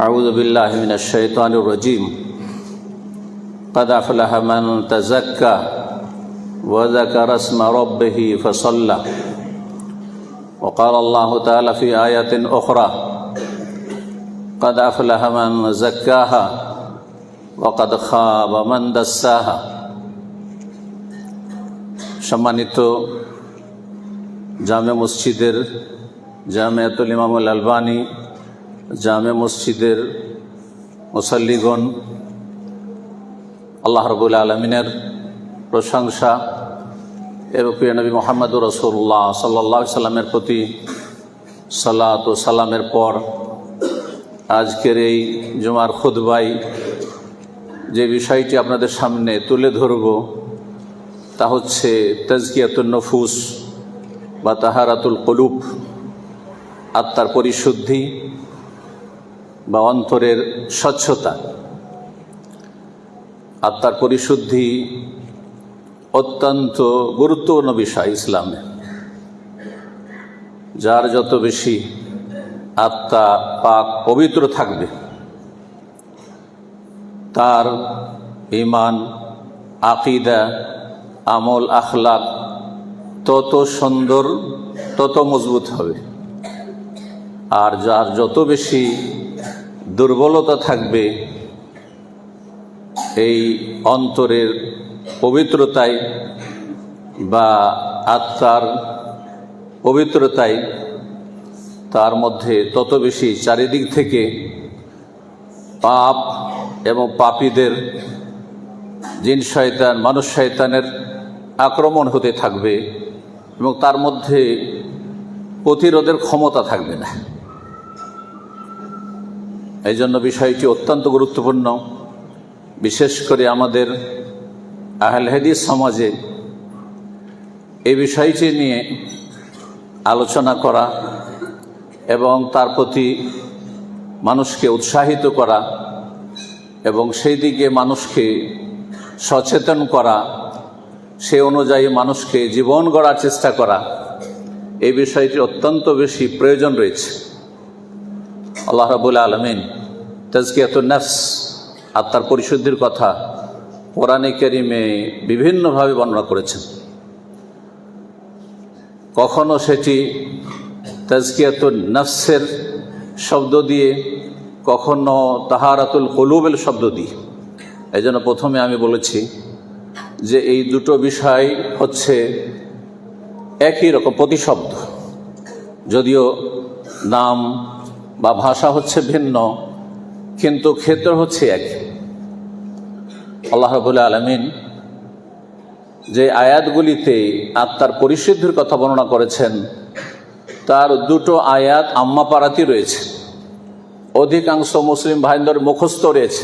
أعوذ بالله من الشيطان الرجيم قد أفلح من تزكى وذكر اسم ربه فصلى وقال الله تعالى في آية أخرى قد أفلح من زكاها وقد خاب من دساها সম্মানিত জামে মসজিদের জামিয়াতুল ইমামুল আলবানী জামে মসজিদের মুসল্লিগণ, আল্লাহ রবুল আলমিনের প্রশংসা। এবং প্রিয় নবী মোহাম্মদুর রসুল্লাহ সাল্লাহ সাল্লামের প্রতি সালাত ও সালামের পর আজকের এই জুমার খুদবাই যে বিষয়টি আপনাদের সামনে তুলে ধরব, তা হচ্ছে তাজকিয়াতুল নফুস বা তাহারাতুল কলুপ আত্মার পরিশুদ্ধি বা অন্তরের স্বচ্ছতা, আত্মার পরিশুদ্ধি অত্যন্ত গুরুত্বপূর্ণ বিষয় ইসলামে। যার যত বেশি আত্মা পাক পবিত্র থাকবে, তার ইমান আকিদা, আমল, আখলাক তত সুন্দর, তত মজবুত হবে। আর যার যত বেশি দুর্বলতা থাকবে এই অন্তরের পবিত্রতায় বা আত্মার পবিত্রতায়, তার মধ্যে তত বেশি চারিদিক থেকে পাপ এবং পাপীদের জিন শয়তান, মানুষ শয়তানের আক্রমণ হতে থাকবে এবং তার মধ্যে প্রতিরোধের ক্ষমতা থাকবে না। এই জন্য বিষয়টি অত্যন্ত গুরুত্বপূর্ণ। বিশেষ করে আমাদের আহল হাদিস সমাজে এই বিষয়টি নিয়ে আলোচনা করা এবং তার প্রতি মানুষকে উৎসাহিত করা এবং সেই দিকে মানুষকে সচেতন করা, সে অনুযায়ী মানুষকে জীবন গড়ার চেষ্টা করা, এই বিষয়টি অত্যন্ত বেশি প্রয়োজন রয়েছে। আল্লাহ রাবুল আলমিন তাজকিয়াত নফস আত্মার পরিশুদ্ধির কথা কোরআনে কেরিমে বিভিন্নভাবে বর্ণনা করেছেন। কখনো সেটি তাজকিয়াতুল নফসের শব্দ দিয়ে, কখনো তাহারাতুল কলুবেল শব্দ দিয়ে। এই জন্য প্রথমে আমি বলেছি যে এই দুটো বিষয় হচ্ছে একই রকম প্রতিশব্দ, যদিও নাম বা ভাষা হচ্ছে ভিন্ন, কিন্তু ক্ষেত্র হচ্ছে এক। আল্লাহ রবুল্লা আলমিন যে আয়াতগুলিতে আত্মার পরিশুদ্ধির কথা বর্ণনা করেছেন, তার দুটো আয়াত আম্মা পাড়াতি রয়েছে। অধিকাংশ মুসলিম ভাইন্দর মুখস্থ রয়েছে।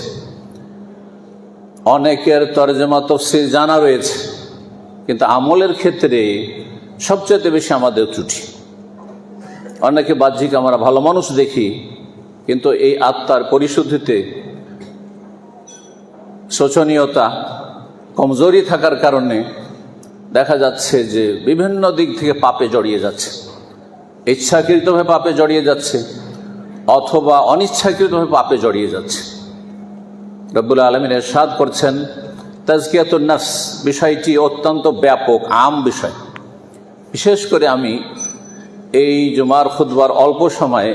অনেকের তর্জমা তফসির জানা রয়েছে, কিন্তু আমলের ক্ষেত্রে সবচেয়ে বেশি আমাদের ত্রুটি। অনেকে বাহ্যিক আমরা ভালো মানুষ দেখি, কিন্তু এই আত্মার পরিশুদ্ধিতে শোচনীয়তা, কমজোরি থাকার কারণে দেখা যাচ্ছে যে বিভিন্ন দিক থেকে পাপে জড়িয়ে যাচ্ছে। ইচ্ছাকৃতভাবে পাপে জড়িয়ে যাচ্ছে, অথবা অনিচ্ছাকৃতভাবে পাপে জড়িয়ে যাচ্ছে। রব্বুল আলমিন এরশাদ করছেন তাজকিয়াতুল নফস বিষয়টি অত্যন্ত ব্যাপক, আম বিষয়। বিশেষ করে আমি এই জুমার খুদবার অল্প সময়ে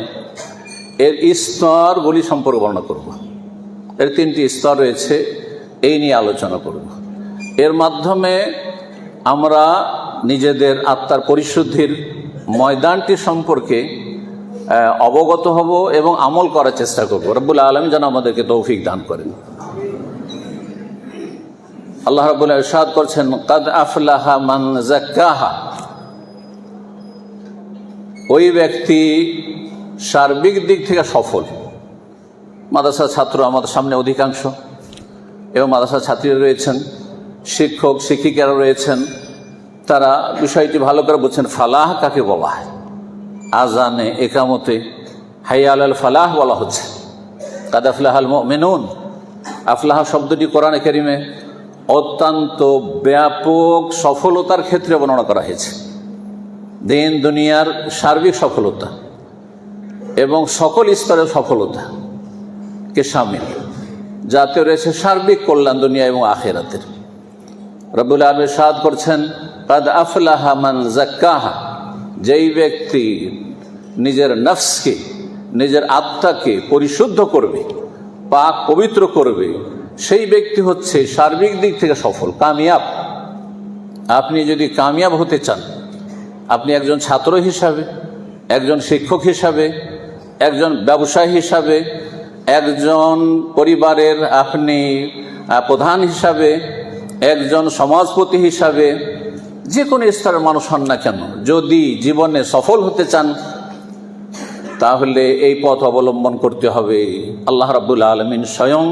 এর স্তরগুলি সম্পর্কে বর্ণনা করব। এর তিনটি স্তর রয়েছে, এই নিয়ে আলোচনা করব। এর মাধ্যমে আমরা নিজেদের আত্মার পরিশুদ্ধির ময়দানটি সম্পর্কে অবগত হব এবং আমল করার চেষ্টা করব। রব্বুল আলম যেন আমাদেরকে তৌফিক দান করেন। আল্লাহ রবুল্লাহ ইরশাদ করছেন, কাদ আফলাহা মান জাক্কাহা ওই ব্যক্তি সার্বিক দিক থেকে সফল। মাদ্রাসার ছাত্র আমাদের সামনে অধিকাংশ এবং মাদ্রাসার ছাত্রীরা রয়েছেন, শিক্ষক, শিক্ষিকারা রয়েছেন। তারা বিষয়টি ভালো করে বলছেন ফালাহ কাকে বলা হয়? আজানে, একামতে হাইয়াল আল ফালাহ বলা হচ্ছে। কাদ আফলাহ আল মেনুন আফলাহ শব্দটি কোরআন করিমে অত্যন্ত ব্যাপক সফলতার ক্ষেত্রে বর্ণনা করা হয়েছে। দিন দুনিয়ার সার্বিক সফলতা এবং সকল স্তরের সফলতা কে সামিল। যাতে রয়েছে সার্বিক কল্যাণ দুনিয়া এবং আখেরাতের। রবুল আলম সাদ করছেন, কাদ আফলাহা মান জাক্কাহা যেই ব্যক্তি নিজের নফসকে, নিজের আত্মাকে পরিশুদ্ধ করবে, পাক পবিত্র করবে, সেই ব্যক্তি হচ্ছে সার্বিক দিক থেকে সফল, কামিয়াব। আপনি যদি কামিয়াব হতে চান আপনি একজন ছাত্র হিসাবে, একজন শিক্ষক হিসাবে, একজন ব্যবসায়ী হিসাবে, একজন পরিবারের আপনি প্রধান হিসাবে, একজন সমাজপতি হিসাবে, যে কোনো স্তরের মানুষ হন না কেন, যদি জীবনে সফল হতে চান, তাহলে এই পথ অবলম্বন করতে হবে। আল্লাহ রাবুল আলমিন স্বয়ং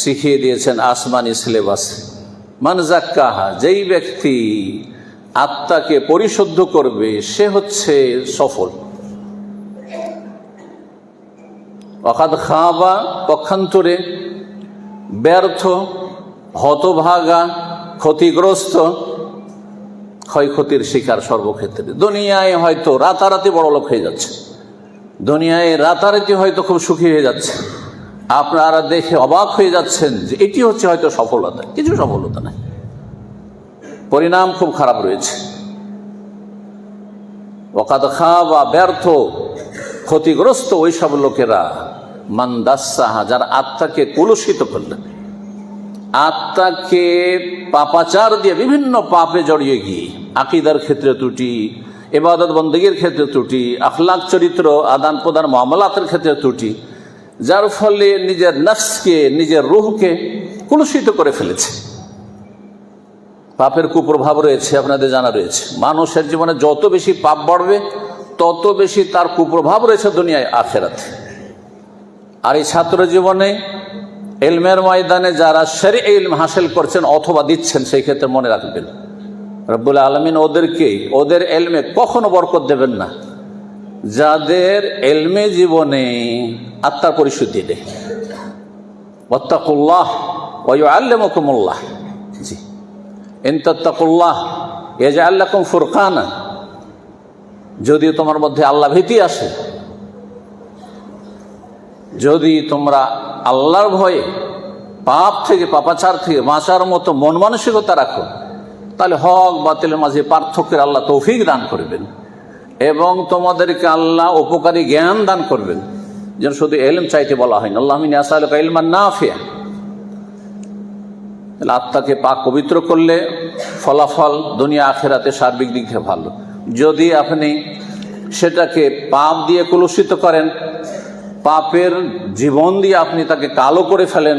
শিখিয়ে দিয়েছেন আসমানি সিলেবাস। মান জাক্কাহা যেই ব্যক্তি আত্মাকে পরিশুদ্ধ করবে, সে হচ্ছে সফল। অকাদ খাওয়া পক্ষান্তরে ব্যর্থ, হতভাগা, ক্ষতিগ্রস্ত, ক্ষয়ক্ষতির শিকার সর্বক্ষেত্রে। দুনিয়ায় হয়তো রাতারাতি বড় লোক হয়ে যাচ্ছে। দুনিয়ায় রাতারাতি হয়তো খুব সুখী হয়ে যাচ্ছে। আপনারা দেখে অবাক হয়ে যাচ্ছেন যে এটি হচ্ছে হয়তো সফলতা। কিছু সফলতা নাই। পরিণাম খুব খারাপ রয়েছে। ওকাদ খা বা ব্যর্থ, ক্ষতিগ্রস্ত ওইসব লোকেরা মান্দাসাহা যারা আত্মাকে কলুষিত করলেন। আত্মাকে পাপাচার দিয়ে বিভিন্ন পাপে জড়িয়ে গিয়ে, আকিদার ক্ষেত্রে ত্রুটি এবাদত বন্দীগীর ক্ষেত্রে ত্রুটি আখলাক চরিত্র, আদান প্রদান মামলাতের ক্ষেত্রে ত্রুটি, যার ফলে নিজের নফসকে, নিজের রুহকে কলুষিত করে ফেলেছে। পাপের কুপ্রভাব রয়েছে, আপনাদের জানা রয়েছে। মানুষের জীবনে যত বেশি পাপ বাড়বে, তত বেশি তার কুপ্রভাব রয়েছে দুনিয়ায়, আখেরাতে। আর এই ছাত্র জীবনে এলমের ময়দানে যারা সেরে ইলম হাসিল করছেন অথবা দিচ্ছেন, সেই ক্ষেত্রে মনে রাখবেন, রব্বুল আলমিন ওদেরকে, ওদের এলমে কখনো বরকত দেবেন না। যাদের এলমে জীবনে আত্মার পরিশুদ্ধি দেয় ওত্তাকুল্লাহ ওয়ু আল্লামকুমুল্লাহ ইনতাত্তাকুল্লাহ এজ ফুরকানা, যদি তোমার মধ্যে আল্লাহ ভীতি আসে, যদি তোমরা আল্লাহর ভয়ে পাপ থেকে, পাপাচার থেকে বাঁচার মতো মন মানসিকতা রাখো, তাহলে হক বাতিলের মাঝে পার্থক্যের আল্লাহ তৌফিক দান করবেন এবং তোমাদেরকে আল্লাহ উপকারী জ্ঞান দান করবেন। যেন শুধু এলম চাইতে বলা হয়নি আল্লাহ ইলমান না ফিয়া তাহলে আত্মাকে পাক পবিত্র করলে ফলাফল দুনিয়া আখেরাতে সার্বিক দিক থেকে ভালো। যদি আপনি সেটাকে পাপ দিয়ে কলুষিত করেন, পাপের জীবন দিয়ে আপনি তাকে কালো করে ফেলেন,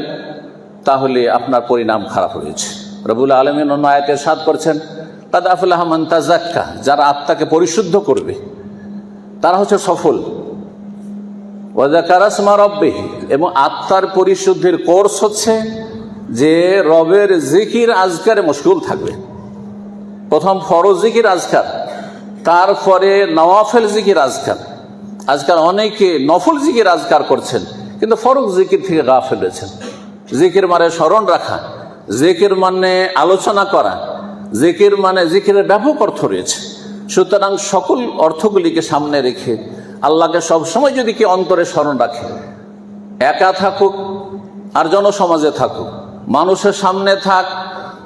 তাহলে আপনার পরিণাম খারাপ হয়েছে। রবুল আলমিন অন্য আয়াতের সাদ করছেন তাদ আফুল্লাহমান তাজাক্কা যারা আত্মাকে পরিশুদ্ধ করবে, তারা হচ্ছে সফল। ওয়াজাকারাসমা রব্বেহি, এবং আত্মার পরিশুদ্ধির কোর্স হচ্ছে যে রবের জিকির আজকারে মুশকুল থাকবে। প্রথম ফরজ জিকির আজকার, তারপরে নওয়াফেল জিকির আজকার। আজকাল অনেকে নফল জিকির আজকার করছেন, কিন্তু ফরজ জিকির থেকে গা ফেলেছেন জিকির মানে স্মরণ রাখা, জিকির মানে আলোচনা করা, জিকির মানে জিকিরের ব্যাপক অর্থ রয়েছে। সুতরাং সকল অর্থগুলিকে সামনে রেখে আল্লাহকে সবসময় যদি কেউ অন্তরে স্মরণ রাখে, একা থাকুক আর জনসমাজে থাকুক মানুষের সামনে থাক,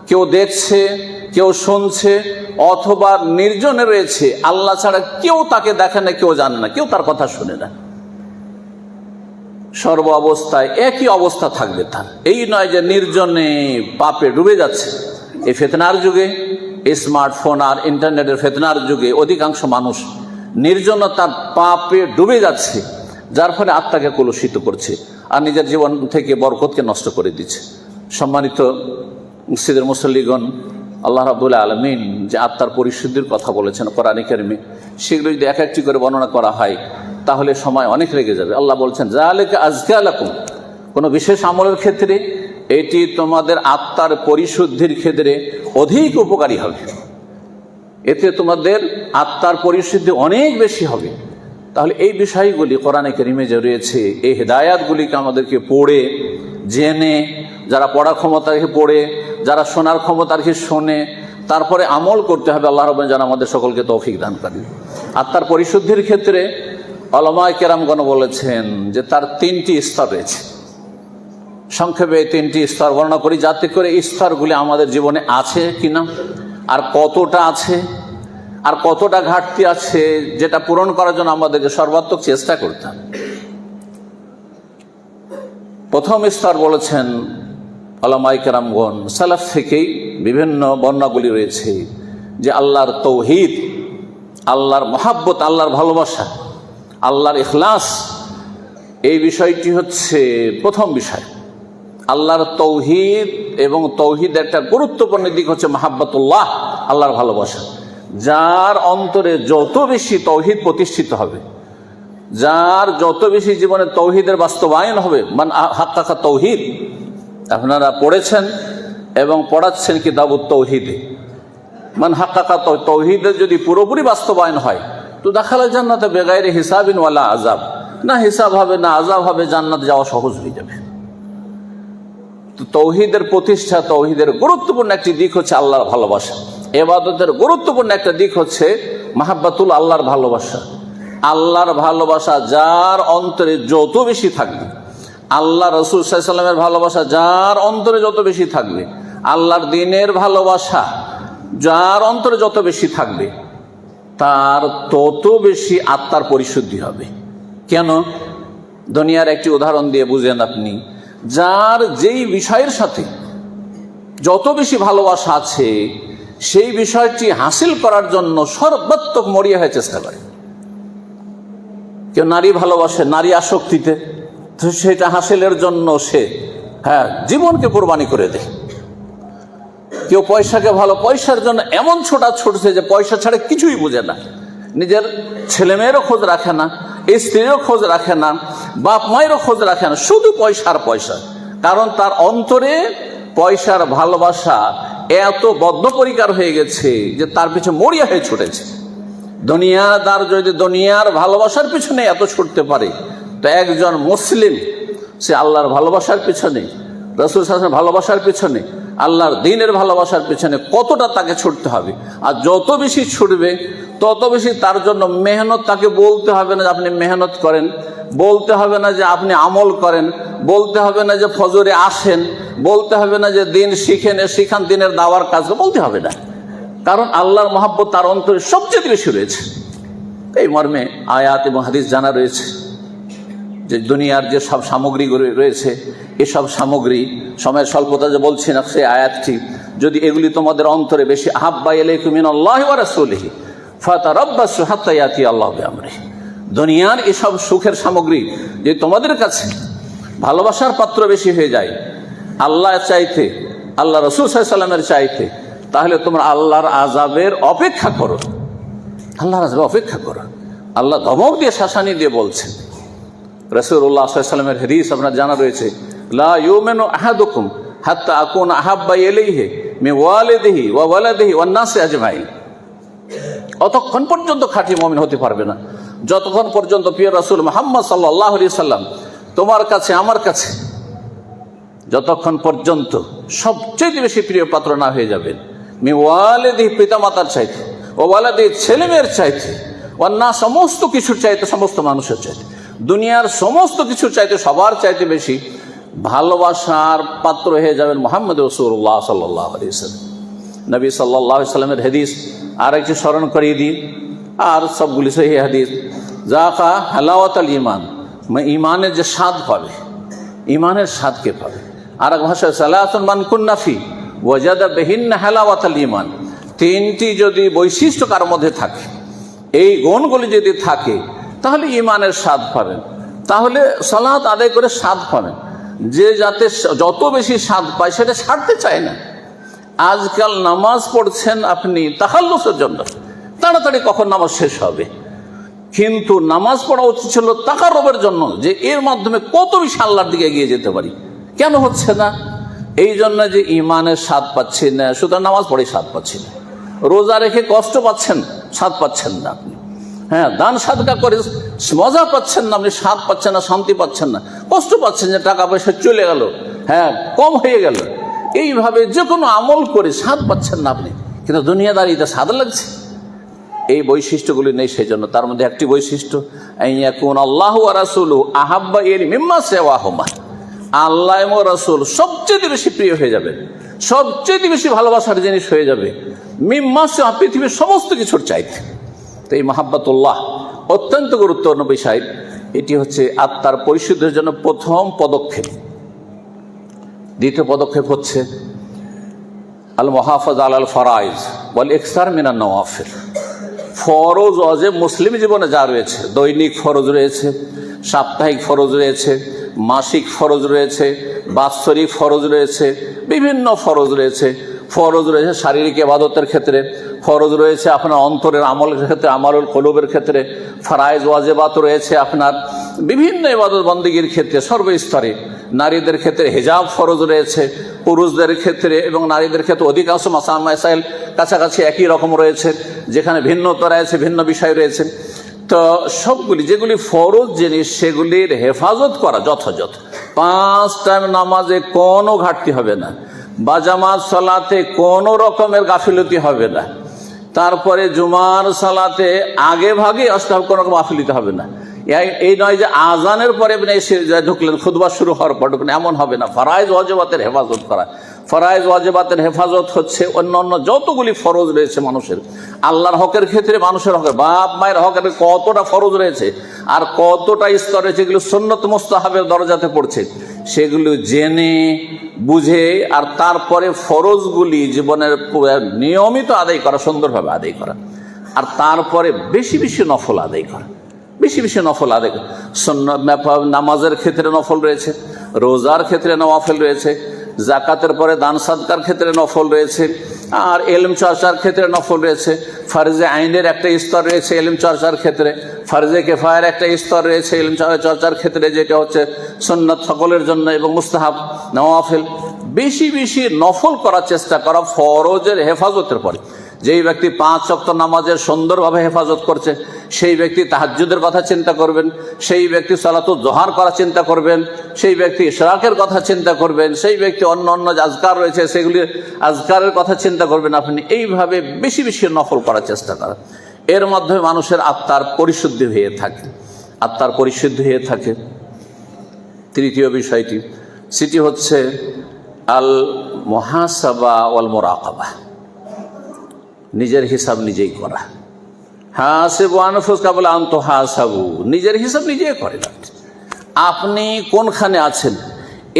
কেউ দেখছে, কেউ শুনছে, অথবা নির্জনে রয়েছে, আল্লাহ ছাড়া কেউ তাকে দেখে না, কেউ জানে না, কেউ তার কথা শুনে না। সর্ব অবস্থায় একই অবস্থা থাকবে তার। এই নয় যে নির্জনে পাপে ডুবে যাচ্ছে। এই ফেতনার যুগে স্মার্টফোন আর ইন্টারনেটের ফেতনার যুগে অধিকাংশ মানুষ নির্জনতার পাপে ডুবে যাচ্ছে, যার ফলে আত্মাকে কলুষিত করছে, আর নিজের জীবন থেকে বরকতকে নষ্ট করে দিচ্ছে। সম্মানিত মুসিদের মুসল্লিগণ, আল্লাহ রাবুল্লাহ আলমিন যে আত্মার পরিশুদ্ধির কথা বলেছেন কোরআন কেরমে, সেগুলো যদি এক একটি করে বর্ণনা করা হয়, তাহলে সময় অনেক লেগে যাবে। আল্লাহ বলছেন যা লেখা আজকে আলাকুম কোনো বিশেষ আমলের ক্ষেত্রে এটি তোমাদের আত্মার পরিশুদ্ধির ক্ষেত্রে অধিক উপকারী হবে। এতে তোমাদের আত্মার পরিশুদ্ধি অনেক বেশি হবে। তাহলে এই বিষয়গুলি কোরআনে কেরিমে যে রয়েছে, এই হেদায়াতগুলিকে আমাদেরকে পড়ে, জেনে যারা পড়া ক্ষমতা রেখে পড়ে, যারা শোনার ক্ষমতা রেখে শোনে, তারপরে আমল করতে হবে, আল্লাহ রবেন যেন আমাদের সকলকে তৌফিক দান করেন। আত্মার পরিশুদ্ধির ক্ষেত্রে অলমায় কেরামগণ বলেছেন যে তার তিনটি স্তর রয়েছে। সংক্ষেপে তিনটি স্তর বর্ণনা করি, যাতে করে স্তরগুলি আমাদের জীবনে আছে কিনা, আর কতটা আছে, আর কতটা ঘাটতি আছে, যেটা পূরণ করার জন্য আমাদেরকে সর্বাত্মক চেষ্টা করতে হবে। প্রথম স্তর বলেছেন আলামাই কেরামগণ সালাফ থেকেই বিভিন্ন বর্ণাগুলি রয়েছে যে আল্লাহর তৌহিদ, আল্লাহর মহাব্বত, আল্লাহর ভালোবাসা, আল্লাহর ইখলাস, এই বিষয়টি হচ্ছে প্রথম বিষয়। আল্লাহর তৌহিদ এবং তৌহিদ একটা গুরুত্বপূর্ণ দিক হচ্ছে মাহাব্বতুল্লাহ, আল্লাহর ভালোবাসা। যার অন্তরে যত বেশি তৌহিদ প্রতিষ্ঠিত হবে, যার যত বেশি জীবনে তৌহিদের বাস্তবায়ন হবে, মান হাক্কাকা তৌহিদ আপনারা পড়েছেন এবং পড়াচ্ছেন কিতাবুত তৌহিদে। মান হাক্কাকা তৌহিদের যদি পুরোপুরি বাস্তবায়ন হয়, তো দেখালে জান্নাতে বেগাইরে হিসাবিন ওয়ালা আজাব না হিসাব হবে, না আজাব হবে, জান্নাত যাওয়া সহজ হয়ে যাবে। তৌহিদের প্রতিষ্ঠা, তৌহিদের গুরুত্বপূর্ণ একটি দিক হচ্ছে আল্লাহর ভালোবাসা। এবাদতের গুরুত্বপূর্ণ একটা দিক হচ্ছে মাহাব্বাতুল আল্লাহর ভালোবাসা। আল্লাহর ভালোবাসা যার অন্তরে যত বেশি থাকবে আল্লাহ রসুল সাল্লামের ভালোবাসা যার অন্তরে যত বেশি থাকবে, আল্লাহর দিনের ভালোবাসা যার অন্তরে যত বেশি থাকবে, তার তত বেশি আত্মার পরিশুদ্ধি হবে। কেন? দুনিয়ার একটি উদাহরণ দিয়ে বুঝেন আপনি, যার যেই বিষয়ের সাথে যত বেশি ভালোবাসা আছে, সেই বিষয়টি হাসিল করার জন্য সর্বাত্মক মরিয়া হয়ে চেষ্টা করে। কেউ নারী ভালোবাসে, নারী আসক্তিতে। সেটা হাসিলের জন্য সে হ্যাঁ জীবনকে কোরবানি করে দেয়। কেউ পয়সাকে ভালো, পয়সার জন্য এমন ছোটা ছুটছে যে পয়সা ছাড়া কিছুই বোঝে না। নিজের ছেলেমেয়েরও খোঁজ রাখে না, স্ত্রীরও খোঁজ রাখে না বাপ মায়েরও খোঁজ রাখে না, শুধু পয়সার পয়সা। কারণ তার অন্তরে পয়সার ভালোবাসা এত বদ্ধপরিকার হয়ে গেছে যে তার পিছনে মরিয়া হয়ে ছুটেছে। দুনিয়াদার যদি দুনিয়ার ভালোবাসার পিছনে এত ছুটতে পারে একজন মুসলিম, সে আল্লাহর ভালোবাসার পিছনে, রসুল শাসনের ভালোবাসার পিছনে, আল্লাহর দিনের ভালোবাসার পিছনে কতটা তাকে ছুটতে হবে? আর যত বেশি ছুটবে, তত বেশি তার জন্য মেহনত তাকে বলতে হবে না যে আপনি মেহনত করেন, বলতে হবে না যে আপনি আমল করেন, বলতে হবে না যে ফজরে আসেন, বলতে হবে না যে দিন শিখেন, শিখান দিনের দাওয়ার কাজ, বলতে হবে না। কারণ আল্লাহর মহাব্বত তার অন্তরে সবচেয়ে বেশি রয়েছে। এই মর্মে আয়াত এবং হাদিস জানা রয়েছে। যে দুনিয়ার যে সব সামগ্রীগুলি রয়েছে, এসব সামগ্রী, সময়ের স্বল্পতা যে বলছি না, সেই আয়াতটি, যদি এগুলি তোমাদের অন্তরে বেশি আহাব্বা আল্লাহ রব্বাসু হাত্তায়াতি আল্লাহ আমরি দুনিয়ার এসব সুখের সামগ্রী যে তোমাদের কাছে ভালোবাসার পাত্র বেশি হয়ে যায়, আল্লাহ চাইতে, আল্লাহ রসুল সাল্লামের চাইতে, তাহলে তোমরা আল্লাহর আজাবের অপেক্ষা করো। আল্লাহর আজাবের অপেক্ষা করো। আল্লাহ ধমক দিয়ে শাসানি দিয়ে বলছেন রসুল্লাহ সাল্লামের হদিস আপনার জানা রয়েছে। লা ইউমেনু আহাদুকুম হাত্তা আকুন আহাব্বা এলাইহে মে ওয়ালেদেহি ওয়া ওয়ালাদেহি ওয়ান্নাসে আজমাইন। অতক্ষণ পর্যন্ত খাঁটি মমিন হতে পারবে না। যতক্ষণ পর্যন্ত প্রিয় রসুল মোহাম্মদ সাল্লাহ সাল্লাম তোমার কাছে, আমার কাছে, যতক্ষণ পর্যন্ত সবচেয়ে বেশি প্রিয় পাত্র না হয়ে যাবেন মি ওয়ালেদি পিতামাতার চাইতে, ও ওয়ালাদি ছেলে মেয়ের চাইতে অন্যা সমস্ত কিছুর চাইতে, সমস্ত মানুষের চাইতে। দুনিয়ার সমস্ত কিছুর চাইতে, সবার চাইতে বেশি ভালোবাসার পাত্র হয়ে যাবেন মোহাম্মদ রসুল্লাহ সাল্লাহ নবী সাল্লাহ সাল্লামের হাদিস আর একটি স্মরণ করিয়ে দিই। আর সবগুলি সহি হাদিস। জাকা হালাওয়াত আল ইমান মানে ইমানের যে স্বাদ পাবে ইমানের স্বাদকে পাবে। আর এক ভাষায় সালাহন মান কুন্নাফি ওয়াজাদা বেহিন হালাওয়াত আল ইমান তিনটি যদি বৈশিষ্ট্য কার মধ্যে থাকে, এই গুণগুলি যদি থাকে তাহলে ইমানের স্বাদ পাবেন। তাহলে সালাত আদায় করে স্বাদ পাবেন। যে যাতে যত বেশি স্বাদ পায় সেটা ছাড়তে চায় না। আজকাল নামাজ পড়ছেন আপনি তাহাল্লুসের জন্য। তাড়াতাড়ি কখন নামাজ শেষ হবে? কিন্তু নামাজ পড়া উচিত ছিল তাকারবের জন্য, যে এর মাধ্যমে কত বেশি আল্লাহর দিকে এগিয়ে যেতে পারি। কেন হচ্ছে না? এই জন্য যে ইমানের স্বাদ পাচ্ছি না, সুতরাং নামাজ পড়ে স্বাদ পাচ্ছি না। রোজা রেখে কষ্ট পাচ্ছেন, স্বাদ পাচ্ছেন না আপনি। হ্যাঁ দান সাদকা করে মজা পাচ্ছেন না, আপনি স্বাদ পাচ্ছেন না, শান্তি পাচ্ছেন না। কষ্ট পাচ্ছেন যে টাকা পয়সা চলে গেল হ্যাঁ কম হয়ে গেল। এইভাবে যে কোনো আমল করে স্বাদ পাচ্ছেন না আপনি। কিন্তু দুনিয়াদারিতে স্বাদ লাগছে। এই বৈশিষ্ট্যগুলি নেই সেই জন্য তার মধ্যে একটি বৈশিষ্ট্য আল্লাহ রাসুলু আহাব্বা এর মিম্মা সেওয়াহমা। আল্লাহ রাসুল রসুল সবচেয়ে বেশি প্রিয় হয়ে যাবে, সবচেয়ে বেশি ভালোবাসার জিনিস হয়ে যাবে। মিম্মা সেওয়া, পৃথিবীর সমস্ত কিছুর চাইতে। তো এই মাহাব্বাতুল্লাহ অত্যন্ত গুরুত্বপূর্ণ বিষয়। এটি হচ্ছে আত্মার পরিশুদ্ধের জন্য প্রথম পদক্ষেপ। দ্বিতীয় পদক্ষেপ হচ্ছে আল মহাফজ আল আল ফরাইজ বল ইকসার মিনান নওয়াফিল। ফরজ, অজেব মুসলিম জীবনে যা রয়েছে, দৈনিক ফরজ রয়েছে, সাপ্তাহিক ফরজ রয়েছে, মাসিক ফরজ রয়েছে, বাৎসরিক ফরজ রয়েছে, বিভিন্ন ফরজ রয়েছে ফরজ রয়েছে শারীরিক এবাদতের ক্ষেত্রে, ফরজ রয়েছে আপনার অন্তরের আমলের ক্ষেত্রে আমলুল কলুবের ক্ষেত্রে, ফারাইজ, ওয়াজেবাত রয়েছে আপনার বিভিন্ন এবাদত বন্দীগীর ক্ষেত্রে, সর্বস্তরে। নারীদের ক্ষেত্রে হেজাব ফরজ রয়েছে, পুরুষদের ক্ষেত্রে এবং নারীদের ক্ষেত্রে অধিকাংশ মাসাম মাসাইল কাছাকাছি একই রকম রয়েছে, যেখানে ভিন্নতা রয়েছে, ভিন্ন বিষয় রয়েছে। তো সবগুলি, যেগুলি ফরজ জিনিস, সেগুলির হেফাজত করা যথাযথ। পাঁচ টাইম নামাজে কোনো ঘাটতি হবে না। বাজামাত সালাতে কোনো রকমের গাফিলতি হবে না। তারপরে জুমার সালাতে আগে ভাগে অস্তাব কোনো রকম গাফিলতি হবে না। এই- নয় যে আজানের পরে ঢুকলেন খুদবা শুরু হওয়ার পর ঢুকলেন, এমন হবে না। ফরাইজ ওয়াজেবাতের হেফাজত করা। ফরাইজ ওয়াজেবাতের হেফাজত হচ্ছে অন্য অন্য যতগুলি ফরজ রয়েছে মানুষের। আল্লাহর হকের ক্ষেত্রে মানুষের হকের, বাপ মায়ের হকের কতটা ফরজ রয়েছে, আর কতটা স্তর রয়েছে এগুলো সন্ন্যত মোস্তাহাবের দরজাতে পড়ছে। সেগুলো জেনে, বুঝে আর তারপরে ফরজগুলি জীবনের নিয়মিত আদায় করা, সুন্দরভাবে আদায় করা। আর তারপরে বেশি বেশি নফল আদায় করা। বেশি বেশি নফল আদায় করা। নামাজের ক্ষেত্রে নফল রয়েছে। রোজার ক্ষেত্রে নফল রয়েছে। জাকাতের পরে দান সাদকার ক্ষেত্রে নফল রয়েছে, আর এলম চর্চার ক্ষেত্রে নফল রয়েছে। ফার্জে আইনের একটা স্তর রয়েছে এলম চর্চার ক্ষেত্রে, ফার্জে কেফায়ের একটা স্তর রয়েছে এলম চর্চার ক্ষেত্রে, যেটা হচ্ছে সন্ন্যত সকলের জন্য এবং মুস্তাহাব, নওয়াফেল। বেশি বেশি নফল করার চেষ্টা করা ফরজের হেফাজতের পরে। যেই ব্যক্তি পাঁচ শক্ত নামাজের সুন্দরভাবে হেফাজত করছে, সেই ব্যক্তি তাহাজ্জুদের কথা চিন্তা করবেন, সেই ব্যক্তি সালাতু জোহার করা চিন্তা করবেন, সেই ব্যক্তি ইশরাকের কথা চিন্তা করবেন, সেই ব্যক্তি অন্য অন্য আজকার রয়েছে, সেগুলি আজকারের কথা চিন্তা করবেন, আপনি এইভাবে বেশি বেশি নফল করার চেষ্টা করেন। এর মাধ্যমে মানুষের আত্মার পরিশুদ্ধি হয়ে থাকে। আত্মার পরিশুদ্ধি হয়ে থাকে। তৃতীয় বিষয়টি, সেটি হচ্ছে আল মহাসাবা ওয়াল মোরাকাবা নিজের হিসাব নিজেই করা। হাসেব আনফুস কাবল আন্ত হাসাবু। নিজের হিসাব নিজেই আপনি। আপনি কোনখানে আছেন?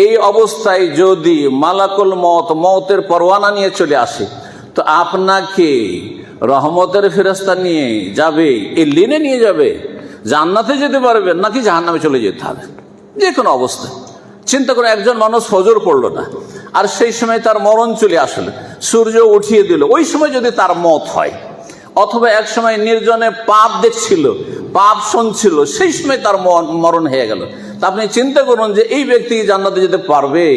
এই অবস্থায় যদি মালাকুল মত মতের পরোয়ানা নিয়ে চলে আসে, তো আপনাকে রহমতের ফেরস্তা নিয়ে যাবে, এই লিনে নিয়ে যাবে, জান্নাতে যেতে পারবেন নাকি জাহান্নামে চলে যেতে হবে? যে কোনো অবস্থা। চিন্তা করে একজন মানুষ ফজর পড়ল না, আর সেই সময় তার মরণ চলে আসলো। সূর্য উঠিয়ে দিল। ওই সময় যদি তার মত হয়, অথবা এক সময় নির্জনে পাপ দেখছিল, পাপ শুনছিল, সেই সময় তার মরণ হয়ে গেল। তা আপনি চিন্তা করুন যে এই ব্যক্তি জান্নাতে যেতে পারবে?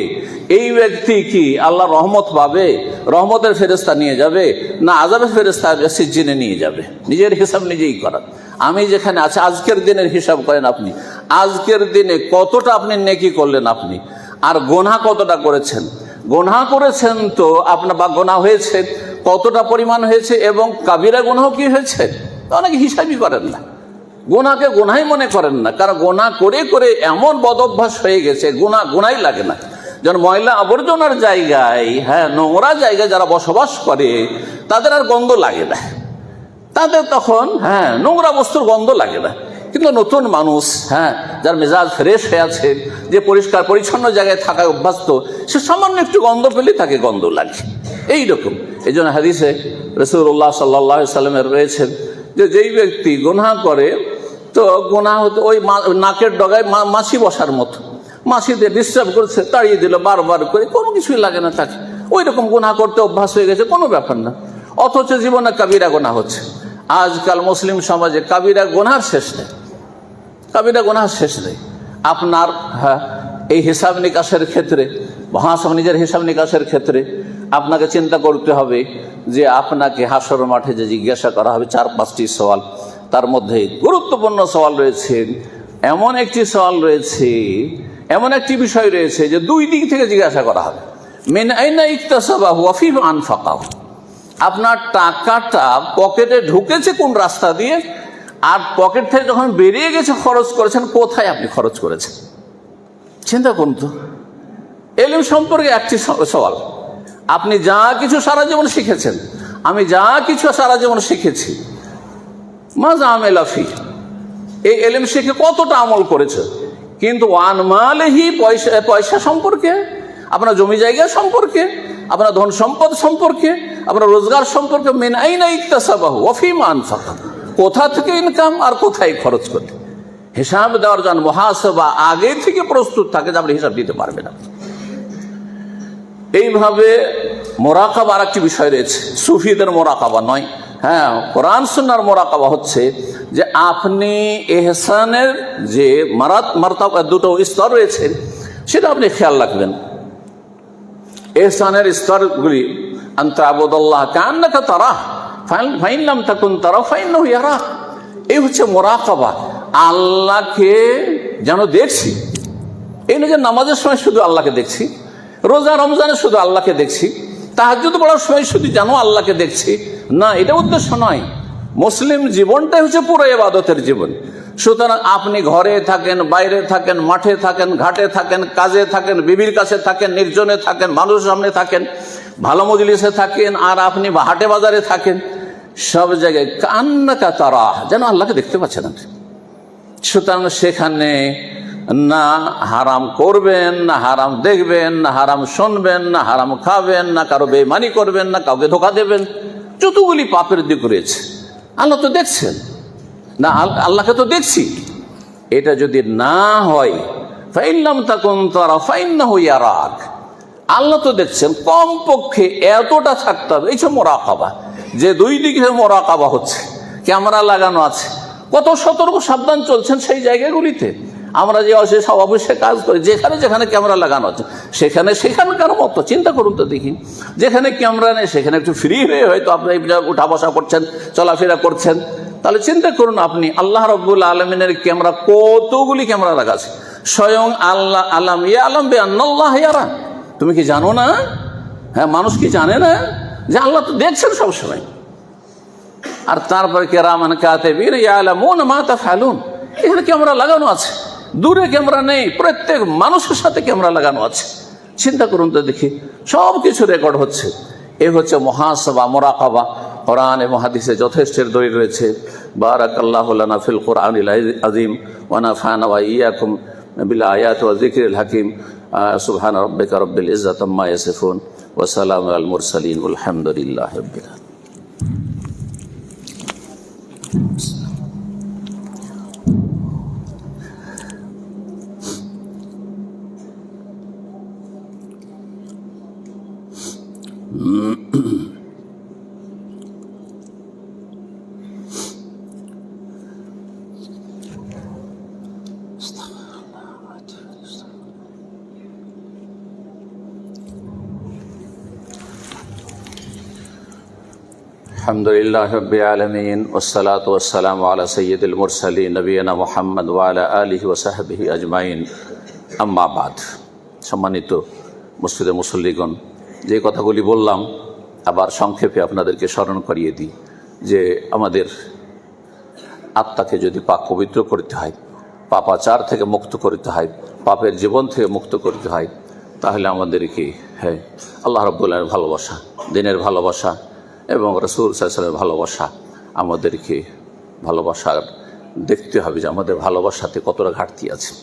এই ব্যক্তি কি আল্লাহ রহমত পাবে? রহমতের ফেরেস্তা নিয়ে যাবে? না আজাবের ফেরেস্তা সিজিনে নিয়ে যাবে। নিজের হিসাব নিজেই করার। আমি যেখানে আছি, আজকের দিনের হিসাব করেন আপনি। আজকের দিনে কতটা আপনি নেকি করলেন আপনি? আর গোনা কতটা করেছেন? গোনা করেছেন তো আপনার বা গোনা হয়েছে, কতটা পরিমাণ হয়েছে এবং কাবিরা গোনাও কি হয়েছে? অনেকে হিসাবই করেন না। গোনাকে গোনাই মনে করেন না, কারণ গোনা করে করে এমন বদ অভ্যাস হয়ে গেছে, গোনা গোনাই লাগে না। যেন ময়লা আবর্জনার জায়গায় হ্যাঁ নোংরা জায়গায় যারা বসবাস করে, তাদের আর গন্ধ লাগে না। তাদের তখন হ্যাঁ নোংরা বস্তুর গন্ধ লাগে না। কিন্তু নতুন মানুষ হ্যাঁ যার মেজাজ ফ্রেশ হয়ে আছে, যে পরিষ্কার, পরিচ্ছন্ন জায়গায় থাকায় অভ্যস্ত, সে সামান্য একটু গন্ধ পেলে তাকে গন্ধ লাগে। এইরকম। এই জন্য হাদিসে রসুল্লাহ সাল্লাহ সাল্লামের রয়েছেন যে যেই ব্যক্তি গুনাহ করে, তো গুনাহ হতে ওই নাকের ডগায় মাছি বসার মতো। মাছিতে ডিস্টার্ব করছে, তাড়িয়ে দিল বারবার করে, কোনো কিছুই লাগে না তাকে। ওই রকম গুনাহ করতে অভ্যাস হয়ে গেছে, কোনো ব্যাপার না। অথচ জীবনে কাবিরা গোনা হচ্ছে। আজকাল মুসলিম সমাজে কাবিরা গোনার শেষ নেই। কাবিরা গোনা শেষ নেই। আপনার হ্যাঁ এই হিসাব নিকাশের ক্ষেত্রে মহাসব নিজের হিসাব নিকাশের ক্ষেত্রে আপনাকে চিন্তা করতে হবে যে আপনাকে হাসর মাঠে যে জিজ্ঞাসা করা হবে চার, পাঁচটি সওয়াল, তার মধ্যে গুরুত্বপূর্ণ সওয়াল রয়েছে, এমন একটি সওয়াল রয়েছে, এমন একটি বিষয় রয়েছে যে দুই দিক থেকে জিজ্ঞাসা করা হবে। মেন আইনা ইকতাসাবাহু ওয়াফিফ আনফাকাহু। আপনার টাকাটা পকেটে ঢুকেছে কোন রাস্তা দিয়ে? আর পকেট থেকে যখন বেরিয়ে গেছে খরচ করেছেন, কোথায় আপনি খরচ করেছেন? চিন্তা করুন তো। এলিম সম্পর্কে একটি সওয়াল। আপনি যা কিছু সারা জীবন শিখেছেন, আমি যা কিছু সারা জীবন শিখেছি মাজা আমেলাফি এই এলিম শিখে কতটা আমল করেছে? কিন্তু ওয়ানমালেহি পয়সা পয়সা সম্পর্কে, আপনার জমি জায়গা সম্পর্কে, আপনার ধন সম্পদ সম্পর্কে, আপনার রোজগার সম্পর্কে, মেন আইনা ইকতাসাবাহু ওফিমা আনফাকা কোথা থেকে ইনকাম আর কোথায় খরচ করতে? হিসাব দেওয়ার জন্য মহাসভা আগে থেকে প্রস্তুত থাকে যে আপনি হিসাব দিতে পারবেন না। এইভাবে মোরাকাবা আর একটি বিষয় রয়েছে। সুফিদের মোরাকাবা নয়। হ্যাঁ কোরআন সুন্নার মোরাকাবা হচ্ছে যে আপনি এহসানের যে মারাত মারতাবা দুটো স্তর রয়েছে, সেটা আপনি খেয়াল রাখবেন। এহসানের স্তরগুলি আন্তাবুদুল্লাহ কান্নাকা তারা ফাইনলাম থাকুন তারা ফাইন ইয়ারা। এই হচ্ছে মোরাকাবা। আল্লাহকে যেন দেখছি। এই নয় যে নামাজের সময় শুধু আল্লাহকে দেখছি, রোজা রমজানে শুধু আল্লাহকে দেখছি তাহাজুদ পড়ার সময় শুধু জানো আল্লাহকে দেখছি। না, এটা উদ্দেশ্য নয়। মুসলিম জীবনটাই হচ্ছে পুরো এবাদতের জীবন। সুতরাং আপনি ঘরে থাকেন, বাইরে থাকেন, মাঠে থাকেন, ঘাটে থাকেন, কাজে থাকেন, বিবির কাছে থাকেন, নির্জনে থাকেন, মানুষের সামনে থাকেন, ভালো মজলিসে থাকেন, আর আপনি হাটে বাজারে থাকেন। সব জায়গায় কান্নাকা তারা যেন আল্লাহকে দেখতে পাচ্ছেন আপনি। সুতরাং সেখানে না হারাম করবেন, না হারাম দেখবেন, না হারাম শুনবেন, না হারাম খাবেন, না কারও বেমানি করবেন, না কাউকে ধোকা দেবেন। যতগুলি পাপের দিক রয়েছে, আল্লাহ তো দেখছেন। না, আল- আল্লাহকে তো দেখছি। এটা যদি না হয় তারা হইয়া আল্লাহ তো দেখছেন, কমপক্ষে এতটা থাকতে হবে, এই যে মোরাকাবা। যে দুই দিকে মোরাকাবা হচ্ছে, ক্যামেরা লাগানো আছে, কত সতর্ক সাবধান চলছেন সেই জায়গাগুলিতে। আমরা যে সব অবশ্যই কাজ করি, যেখানে যেখানে ক্যামেরা লাগানো আছে, সেখানে সেখানকার মতো, চিন্তা করুন তো দেখি। যেখানে ক্যামেরা নেই, সেখানে একটু ফ্রি হয়ে হয়তো আপনি উঠা বসা করছেন, চলাফেরা করছেন। তাহলে চিন্তা করুন আপনি, আল্লাহ রব্বুল আলমিনের ক্যামেরা কতগুলি ক্যামেরা লাগা আছে স্বয়ং আল্লাহ আলম, ইয়া আলম বে আল্লাহ ইয়ারা তুমি কি জানো না? হ্যাঁ মানুষ কি জানে না? যে আল্লাহ তো দেখছেন সবসময় আর তারপরে কেরামান কাতে বীর ইয়ালামুন মা তাফআলুন। এখানে ক্যামেরা লাগানো আছে। দূরে ক্যামেরা নেই, প্রত্যেক মানুষের সাথে ক্যামেরা লাগানো আছে। চিন্তা করুন তো দেখি সব কিছু রেকর্ড হচ্ছে। এ হচ্ছে মহাসভা, মোরাকাবা। কোরআন এবং হাদিসে যথেষ্টের দলিল রয়েছে। বারাকাল্লাহ লানা ফিল কোরআনিল আজিম ওয়ানা ফানা ইয়াকুম বিল আয়াত ওয়া যিকরিল হাকিম। সুবহান রাব্বিকা রব্বিল ইজ্জাতি আম্মা ইয়াসিফুন। وسلام على المرسلين والحمد لله رب العالمين Mm. আলহামদুলিল্লাহ হব্বি আলমিন ওসালাত ওসালাম আলা সৈয়দুল মুরসালী নবীনা মোহাম্মদ ওয়ালা আলহি ওসাহাবি আজমাইন। আম্মাবাদ সম্মানিত মসজিদে মুসল্লিগণ, যে কথাগুলি বললাম, আবার সংক্ষেপে আপনাদেরকে স্মরণ করিয়ে দিই যে আমাদের আত্মাকে যদি পাক পবিত্র করতে হয় পাপাচার থেকে মুক্ত করতে হয়, পাপের জীবন থেকে মুক্ত করতে হয়, তাহলে আমাদেরকে হ্যাঁ আল্লাহ রব্বুল্লাহর ভালোবাসা, দিনের ভালোবাসা এবং রসুল সাহসালের ভালোবাসা আমাদেরকে ভালোবাসার দেখতে হবে যে আমাদের ভালোবাসাতে কতটা ঘাটতি আছে।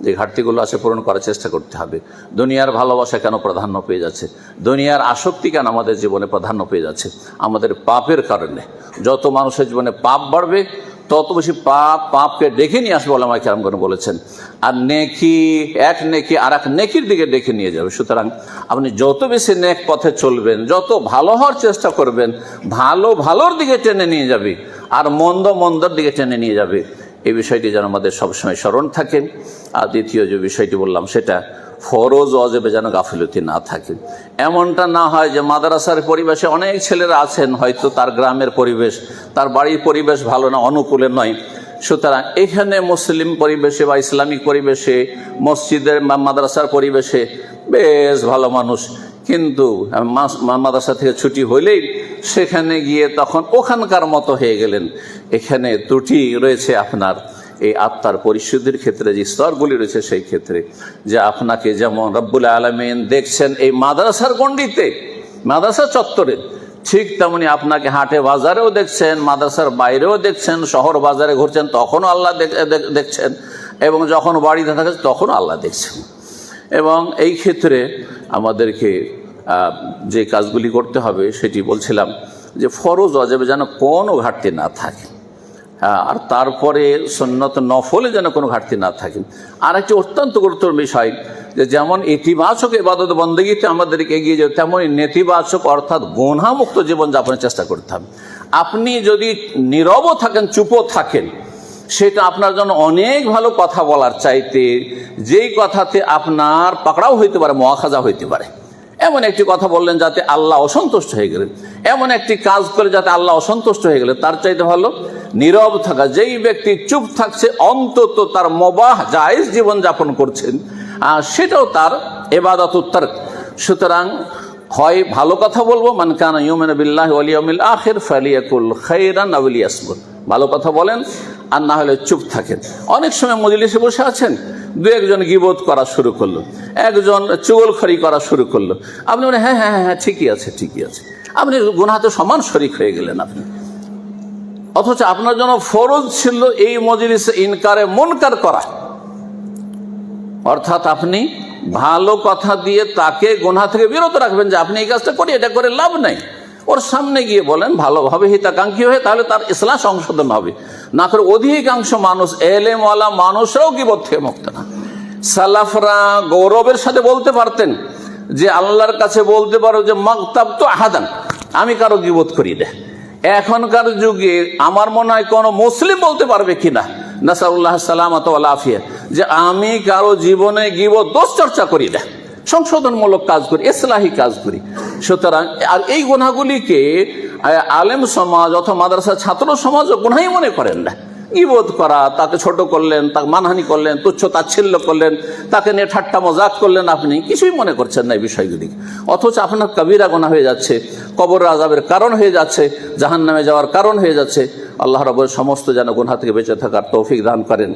যে ঘাটতিগুলো আছে পূরণ করার চেষ্টা করতে হবে। দুনিয়ার ভালোবাসা কেন প্রাধান্য পেয়ে যাচ্ছে? দুনিয়ার আসক্তি কেন আমাদের জীবনে প্রাধান্য পেয়ে যাচ্ছে? আমাদের পাপের কারণে। যত মানুষের জীবনে পাপ বাড়বে তত বেশি পাপ, পাপকে দেখে নিয়ে আসবে আমার কেরামগণ বলেছেন। আর নেকি, এক নেকি আর এক নেকির দিকে ডেকে নিয়ে যাবে। সুতরাং আপনি যত বেশি নেক পথে চলবেন, যত ভালো হওয়ার চেষ্টা করবেন, ভালো ভালোর দিকে টেনে নিয়ে যাবে, আর মন্দ মন্দর দিকে টেনে নিয়ে যাবে। এই বিষয়টি যেন আমাদের সবসময় স্মরণ থাকে। আর দ্বিতীয় যে বিষয়টি বললাম, সেটা ফরজ অজেবে যেন গাফিলতি না থাকে। এমনটা না হয় যে মাদ্রাসার পরিবেশে অনেক ছেলেরা আছেন, হয়তো তার গ্রামের পরিবেশ, তার বাড়ির পরিবেশ ভালো না, অনুকূলে নয়। সুতরাং এখানে মুসলিম পরিবেশে বা ইসলামিক পরিবেশে, মসজিদের মাদ্রাসার পরিবেশে বেশ ভালো মানুষ কিন্তু মাদ্রাসা থেকে ছুটি হইলেই সেখানে গিয়ে তখন ওখানকার মতো হয়ে গেলেন। এখানে ত্রুটি রয়েছে আপনার। এই আত্মার পরিশুদ্ধির ক্ষেত্রে যে স্তরগুলি রয়েছে সেই ক্ষেত্রে। যে আপনাকে যেমন রব্বুল আলমিন দেখছেন এই মাদ্রাসার গণ্ডিতে, মাদ্রাসা চত্বরে, ঠিক তেমনি আপনাকে হাটে বাজারেও দেখছেন, মাদ্রাসার বাইরেও দেখছেন, শহর বাজারে ঘুরছেন, তখনও আল্লাহ দেখ- দেখ- দেখছেন এবং যখন বাড়িতে থাকে তখনও আল্লাহ দেখছেন। এবং এই ক্ষেত্রে আমাদেরকে যে কাজগুলি করতে হবে সেটি বলছিলাম যে ফরজ অজাবে যেন কোনো ঘাটতি না থাকে। আর তারপরে সন্ন্যত নফলে যেন কোনো ঘাটতি না থাকে। আর একটি অত্যন্ত গুরুত্বপূর্ণ বিষয় যে যেমন ইতিবাচক এবাদত বন্দগীতে আমাদেরকে এগিয়ে যাবে তেমনই নেতিবাচক অর্থাৎ গুণামুক্ত জীবনযাপনের চেষ্টা করতে হবে। আপনি যদি নীরবও থাকেন, চুপও থাকেন সেটা আপনার জন্য অনেক ভালো কথা বলার চাইতে যেই কথাতে আপনার পাকড়াও হইতে পারে মহাখাজা হইতে পারে। এমন একটি কথা বললেন যাতে আল্লাহ অসন্তুষ্ট হয়ে গেলেন। এমন একটি কাজ করে যাতে আল্লাহ অসন্তুষ্ট হয়ে গেলেন, তার চাইতে ভালো নীরব থাকা। যেই ব্যক্তি চুপ থাকছে, অন্তত তার মবাহ, জায়েজ জীবনযাপন করছেন সেটাও তার এবাদত উত্তর সুতরাং হয় ভালো কথা বলব, মান কানা ইউমেন বিল্লাহ ওয়ালিয়মিল আখির, ফালিয়াকুল খাইরান আউলি আসবুল ভালো কথা বলেন, আর না হলে চুপ থাকেন। অনেক সময় মজলিসে বসে আছেন, দু একজন গিবোধ করা শুরু করল, একজন চুগলখড়ি করা শুরু করল। আপনি বলেন হ্যাঁ হ্যাঁ হ্যাঁ হ্যাঁ ঠিকই আছে ঠিকই আছে। আপনি গুনাহাতে সমান শরিক হয়ে গেলেন আপনি। অথচ আপনার জন্য ফরজ ছিল এই মজলিসে ইনকারে মনকার করা। অর্থাৎ আপনি ভালো কথা দিয়ে তাকে গোনা থেকে বিরত রাখবেন যে, আপনি এই কাজটা করি এটা করে লাভ নাই। ওর সামনে গিয়ে বলেন, ভালোভাবে হিতাকাঙ্ক্ষী হয়ে তাহলে তার ইসলাম সংশোধন হবে। না করে অধিকাংশ মানুষ, এলেমওয়ালা মানুষরাও গিবত থেকে মুক্ত না। সালাফরা গৌরবের সাথে বলতে পারতেন যে, আল্লাহর কাছে বলতে পারো যে মকতাব তো আহাদান, আমি কারও গিবোধ করি না। এখনকার যুগে আমার মনে হয় কোনো মুসলিম বলতে পারবে কিনা নাসাউল্লাহ সালামত আফিয়া। যে, আমি কারও জীবনে গিব দোষ চর্চা করি না। সংশোধনমূলক কাজ করি, ইসলাহি কাজ করি। সুতরাং, আর এই গুণাগুলিকে আলেম সমাজ অথবা মাদ্রাসা ছাত্র সমাজ গুনাই মনে করেন না। ইবোধ করা? তাকে ছোট করলেন, তাকে মানহানি করলেন, তুচ্ছ তাচ্ছিল্য করলেন, তাকে নিয়ে ঠাট্টা মজাক করলেন আপনি, কিছুই মনে করছেন না এই বিষয়গুলি। অথচ আপনার কবিরা গোনা হয়ে যাচ্ছে কবর আজাবের কারণ হয়ে যাচ্ছে জাহান নামে যাওয়ার কারণ হয়ে যাচ্ছে। আল্লাহ রবের সমস্ত যেন গুনহা থেকে বেঁচে থাকার তৌফিক দান করেন।